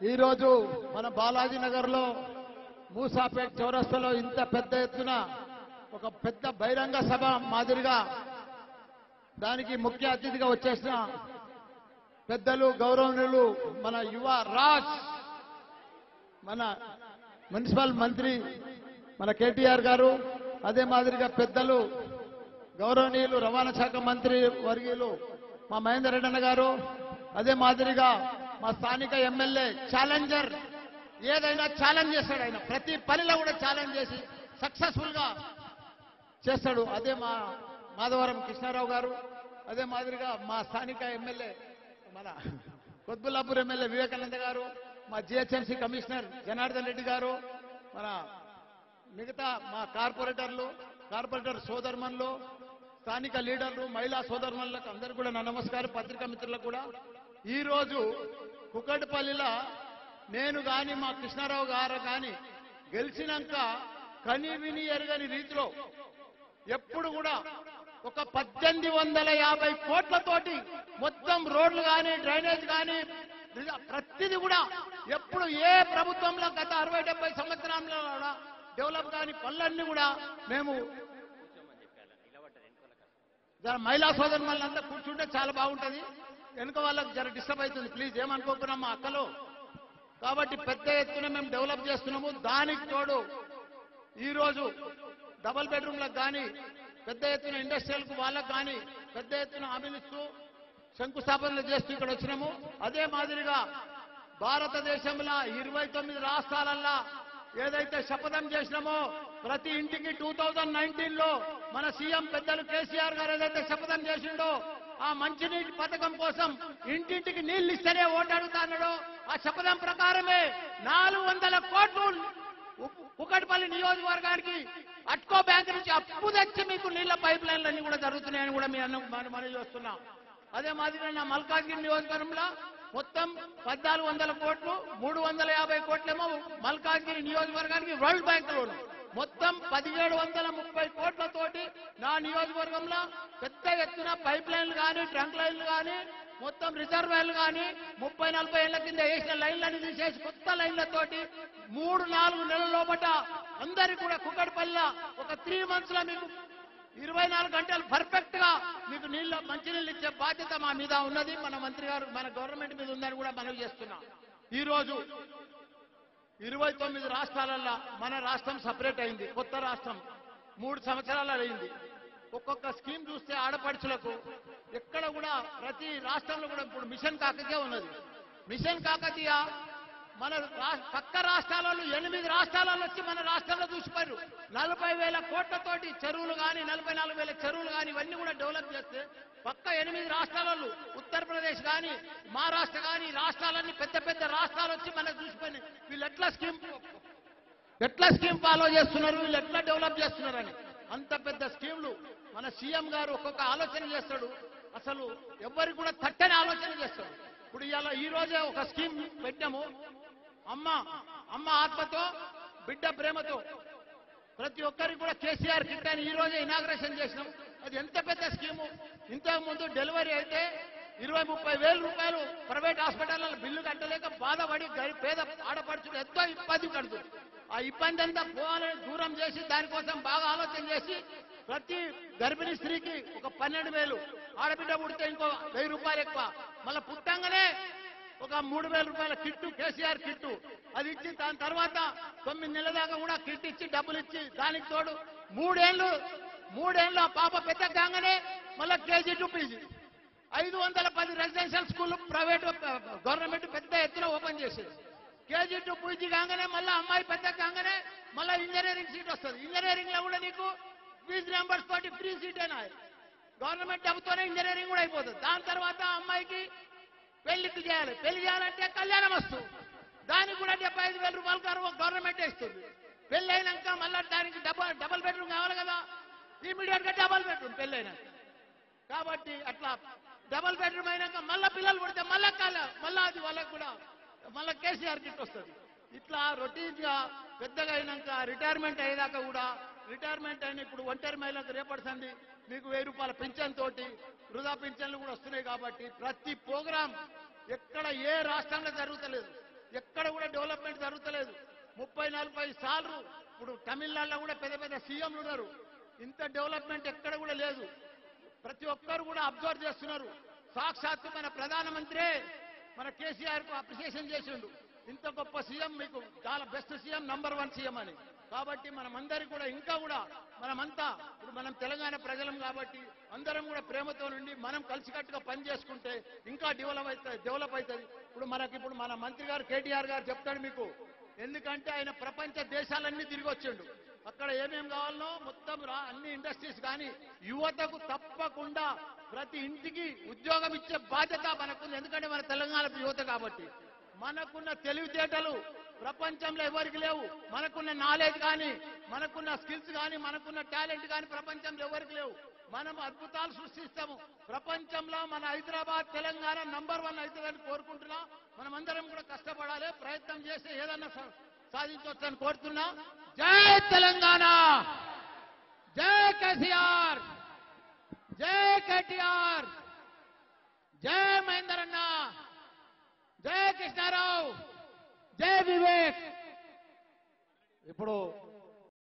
ఈరోజు మన బాలాజీ నగర్లో మూసాపేట్ చౌరస్తలో ఇంత పెద్ద ఎత్తున ఒక పెద్ద బహిరంగ సభ మాదిరిగా దానికి ముఖ్య అతిథిగా వచ్చేసిన పెద్దలు గౌరవనీయులు మన యువ రాజ్ మన మున్సిపల్ మంత్రి మన కేటీఆర్ గారు అదే మాదిరిగా పెద్దలు గౌరవనీయులు రవాణా శాఖ మంత్రి వర్గీయులు మా మహేందర్ రెడ్డన్న గారు అదే మాదిరిగా మా స్థానిక ఎమ్మెల్యే ఛాలెంజర్. ఏదైనా ఛాలెంజ్ చేస్తాడు ఆయన. ప్రతి పనిలో కూడా ఛాలెంజ్ చేసి సక్సెస్ఫుల్గా చేస్తాడు. అదే మా మాధవరం కృష్ణారావు గారు. అదే మాదిరిగా మా స్థానిక ఎమ్మెల్యే మన కొద్బుల్లాపూర్ ఎమ్మెల్యే వివేకానంద గారు మా జిహెచ్ఎంసీ కమిషనర్ జనార్దన్ రెడ్డి గారు మన మిగతా మా కార్పొరేటర్లు కార్పొరేటర్ సోదరుమన్లు స్థానిక లీడర్లు మహిళా సోదరుమన్లకు అందరూ కూడా నా నమస్కారం. పత్రికా మిత్రులకు కూడా ఈ రోజు కుకట్పల్లిలో నేను గాని మా కృష్ణారావు గారు గాని గెలిచినాక కని విని ఎరగని రీతిలో ఎప్పుడు కూడా ఒక పద్దెనిమిది వందల యాభై కోట్లతోటి మొత్తం రోడ్లు కానీ డ్రైనేజ్ కానీ ప్రతిది కూడా ఎప్పుడు ఏ ప్రభుత్వంలో గత అరవై డెబ్బై సంవత్సరాల్లో కూడా డెవలప్ కాని పనులన్నీ కూడా మేము మహిళా సోదరు వాళ్ళంతా కూర్చుంటే చాలా బాగుంటది. వెనుక వాళ్ళకి జర డిస్టర్బ్ అవుతుంది. ప్లీజ్ ఏమనుకోకున్నాం మా అక్కలు. కాబట్టి పెద్ద ఎత్తున మేము డెవలప్ చేస్తున్నాము. దానికి తోడు ఈ రోజు డబల్ బెడ్రూమ్లకు కానీ పెద్ద ఎత్తున ఇండస్ట్రియల్కు వాళ్ళకు కానీ పెద్ద ఎత్తున హామీనిస్తూ శంకుస్థాపనలు చేస్తూ ఇక్కడ వచ్చినాము. అదే మాదిరిగా భారతదేశంలో ఇరవై తొమ్మిది రాష్ట్రాలల్లో ఏదైతే శపథం చేసినామో ప్రతి ఇంటికి టూ థౌజండ్ నైన్టీన్లో మన సీఎం పెద్దలు కేసీఆర్ గారు ఏదైతే శపథం చేసిండో ఆ మంచినీటి పథకం కోసం ఇంటింటికి నీళ్ళు ఇస్తేనే ఓటాడుతానడో ఆ శపథం ప్రకారమే నాలుగు వందల కోట్లు ఉ- కుకట్పల్లి నియోజకవర్గానికి అట్కో బ్యాంక్ నుంచి అప్పు తెచ్చి మీకు నీళ్ళ పైప్ లైన్లన్నీ కూడా జరుగుతున్నాయని కూడా మీ అన్న మనం చూస్తున్నాం. అదే మాదిరిగా నా మల్కాజ్గిరి నియోజకవర్గంలో మొత్తం పద్నాలుగు వందల కోట్లు మూడు వందల యాభై కోట్లేమో మల్కాజ్గిరి నియోజకవర్గానికి వరల్డ్ బ్యాంక్ లోను. మొత్తం పదిహేడు వందల ముప్పై కోట్లతోటి నా నియోజకవర్గంలో పెద్ద ఎత్తున పైప్ లైన్లు కానీ ట్రంక్ లైన్లు కానీ మొత్తం రిజర్వాయర్లు కానీ ముప్పై నలభై ఏళ్ళ కింద వేసిన లైన్లన్నీ తీసేసి కొత్త లైన్లతోటి మూడు నాలుగు నెలల లోపట అందరికీ కూడా కుక్కడిపల్లిలో ఒక త్రీ మంత్స్లో మీకు ఇరవై నాలుగు గంటలు పర్ఫెక్ట్గా మీకు నీళ్ళ మంచినీళ్ళు ఇచ్చే బాధ్యత మా మీద ఉన్నది. మన మంత్రి గారు మన గవర్నమెంట్ మీద ఉందని కూడా మనవి చేస్తున్నాం. ఈ రోజు ఇరవై తొమ్మిది రాష్ట్రాలల్లో మన రాష్ట్రం సపరేట్ అయింది కొత్త రాష్ట్రం. మూడు సంవత్సరాలు అయింది. ఒక్కొక్క స్కీమ్ చూస్తే ఆడపడుచులకు ఎక్కడ కూడా ప్రతి రాష్ట్రంలో కూడా ఇప్పుడు మిషన్ కాకతీయ ఉన్నది. మిషన్ కాకతీయ మన రా- పక్క రాష్ట్రాలలో ఎనిమిది రాష్ట్రాలలో వచ్చి మన రాష్ట్రంలో చూసిపోయారు. నలభై వేల కోట్లతోటి చెరువులు కానీ నలభై నాలుగు వేల చెరువులు కానీ ఇవన్నీ కూడా డెవలప్ చేస్తే పక్క ఎనిమిది రాష్ట్రాలలో ఉత్తరప్రదేశ్ కానీ మహారాష్ట్ర కానీ రాష్ట్రాలన్నీ పెద్ద పెద్ద రాష్ట్రాలు వచ్చి మనకు చూసిపోయినాయి. వీళ్ళు ఎట్లా స్కీమ్ ఎట్లా స్కీమ్ ఫాలో చేస్తున్నారు? వీళ్ళు ఎట్లా డెవలప్ చేస్తున్నారని. అంత పెద్ద స్కీమ్లు మన సీఎం గారు ఒక్కొక్క ఆలోచన చేస్తాడు. అసలు ఎవ్వరికి కూడా తట్టని ఆలోచన చేస్తాడు ఇప్పుడు ఇలా ఈ రోజే ఒక స్కీమ్ పెట్టాము. అమ్మ అమ్మ ఆత్మతో బిడ్డ ప్రేమతో ప్రతి ఒక్కరికి కూడా కేసీఆర్ కిట్ అని ఈ రోజే ఇనాగ్రేషన్ చేసినాం. అది ఎంత పెద్ద స్కీము? ఇంతకు ముందు డెలివరీ అయితే ఇరవై ముప్పై వేల రూపాయలు ప్రైవేట్ హాస్పిటల్లో బిల్లు కట్టలేక బాధపడి పేద ఆడపడుచుడు ఎంతో ఇబ్బంది కడుతుంది ఆ ఇబ్బంది అంతా పోవాలని దూరం చేసి దానికోసం బాగా ఆలోచన చేసి ప్రతి గర్భిణీ స్త్రీకి ఒక పన్నెండు వేలు ఆడబిడ్డ పుడితే ఇంకో వెయ్యి రూపాయలు ఎక్కువ. మళ్ళీ పుట్టంగానే ఒక మూడు వేల రూపాయల కిట్టు కేసీఆర్ కిట్టు అది ఇచ్చి దాని తర్వాత తొమ్మిది నెలల దాకా కూడా కిట్ ఇచ్చి డబ్బులు ఇచ్చి దానికి తోడు మూడేళ్ళు మూడేళ్ళు ఆ పాప పెద్ద కాగానే మళ్ళీ కేజీ టు పీజీ. ఐదు వందల పది రెసిడెన్షియల్ స్కూల్ ప్రైవేట్ గవర్నమెంట్ పెద్ద ఎత్తున ఓపెన్ చేసేది. కేజీ టు పీజీ కాగానే మళ్ళీ అమ్మాయి పెద్ద కాగానే మళ్ళీ ఇంజనీరింగ్ సీట్ వస్తుంది. ఇంజనీరింగ్లో కూడా నీకు ఫీజు నెంబర్స్ తోటి ఫ్రీ సీట్ అయినా గవర్నమెంట్ డబ్బుతోనే ఇంజనీరింగ్ కూడా అయిపోతుంది. దాని తర్వాత అమ్మాయికి పెళ్ళికి చేయాలి. పెళ్ళి చేయాలంటే కళ్యాణం వస్తుంది దానికి కూడా డెబ్బై ఐదు వేల రూపాయలు గర్వ- గవర్నమెంట్ ఇస్తుంది. పెళ్ళి అయినాక మళ్ళీ దానికి డబల్ డబల్ బెడ్రూమ్ కావాలి కదా. ఇమీడియట్గా డబల్ బెడ్రూమ్ పెళ్ళైనా. కాబట్టి అట్లా డబల్ బెడ్రూమ్ అయినాక మళ్ళా పిల్లలు పుడితే మళ్ళా కాల మళ్ళా అది వాళ్ళకు కూడా మళ్ళా కేసీఆర్ గిట్ వస్తుంది. ఇట్లా రొటీన్గా పెద్దగా అయినాక రిటైర్మెంట్ అయ్యేదాకా కూడా రిటైర్మెంట్ అయిన ఇప్పుడు ఒంటరి మహిళలకు రేపడుతుంది మీకు వెయ్యి రూపాయల పింఛన్ తోటి వృధా పింఛన్లు కూడా వస్తున్నాయి కాబట్టి ప్రతి ప్రోగ్రాం ఎక్కడ ఏ రాష్ట్రంలో జరుగుతలేదు ఎక్కడ కూడా డెవలప్మెంట్ జరుగుతలేదు. ముప్పై నలభై సార్లు ఇప్పుడు తమిళనాడులో కూడా పెద్ద పెద్ద సీఎంలు ఉన్నారు. ఇంత డెవలప్మెంట్ ఎక్కడ కూడా లేదు. ప్రతి ఒక్కరు కూడా అబ్జర్వ్ చేస్తున్నారు. సాక్షాత్తు మన ప్రధానమంత్రే మన కేసీఆర్కు అప్రిసియేషన్ చేసిండు. ఇంత గొప్ప సీఎం మీకు చాలా best CM number one CM అని. కాబట్టి మనమందరి కూడా ఇంకా కూడా మనమంతా ఇప్పుడు మనం తెలంగాణ ప్రజలం కాబట్టి అందరం కూడా ప్రేమతో నుండి మనం కలిసికట్టుగా పని చేసుకుంటే ఇంకా డెవలప్ అవుతుంది డెవలప్ అవుతుంది ఇప్పుడు మనకి ఇప్పుడు మన మంత్రి గారు కేటీఆర్ గారు చెప్తాడు మీకు. ఎందుకంటే ఆయన ప్రపంచ దేశాలన్నీ తిరిగి వచ్చిండు. అక్కడ ఏమేం కావాలనో మొత్తం రా అన్ని ఇండస్ట్రీస్ కానీ యువతకు తప్పకుండా ప్రతి ఇంటికి ఉద్యోగం ఇచ్చే బాధ్యత మనకుంది. ఎందుకంటే మన తెలంగాణ యువత కాబట్టి. మనకున్న తెలివితేటలు ప్రపంచంలో ఎవరికి లేవు. మనకున్న నాలెడ్జ్ కానీ మనకున్న స్కిల్స్ కానీ మనకున్న టాలెంట్ కానీ ప్రపంచంలో ఎవరికి లేవు. మనం అద్భుతాలు సృష్టిస్తాము. ప్రపంచంలో మన హైదరాబాద్ తెలంగాణ నంబర్ వన్ అవుతుందని కోరుకుంటున్నాం. అందరం కూడా కష్టపడాలి ప్రయత్నం చేస్తే ఏదన్నా సాధించవచ్చని కోరుతున్నా. జై తెలంగాణ జై కేసీఆర్ జై కేటీఆర్ జై మహేందర్ అన్న జై కృష్ణారావు జై వివేక్ ఇప్పుడు